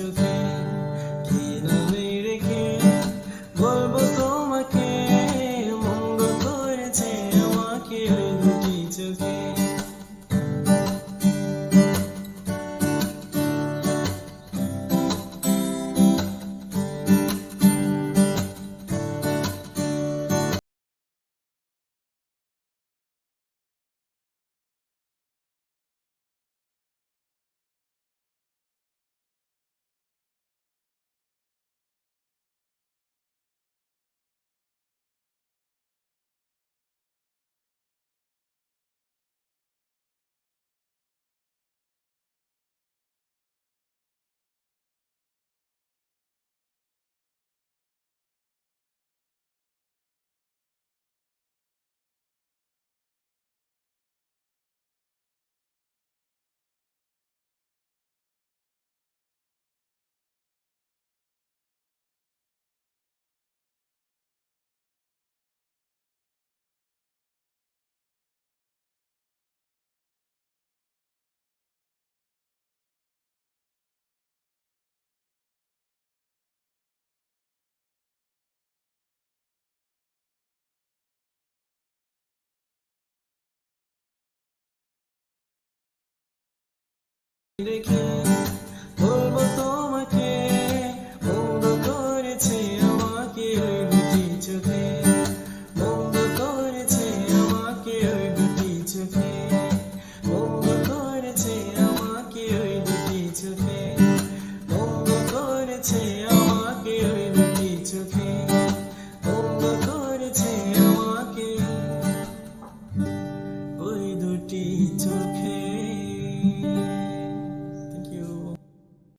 চোখে কি রেখে বলব তোমাকে মঙ্গ করেছে আমাকে দুটি চোখে। রেখে বলব তোমাকে মন্দ করেছে আমাকে ওই দুটি চোখে মন্দ করেছে আমাকে ওই দুটি চোখে মন্দ করেছে আমাকে ওই দুটি চোখে মন্দ করেছে আমাকে ওই দুটি চোখে।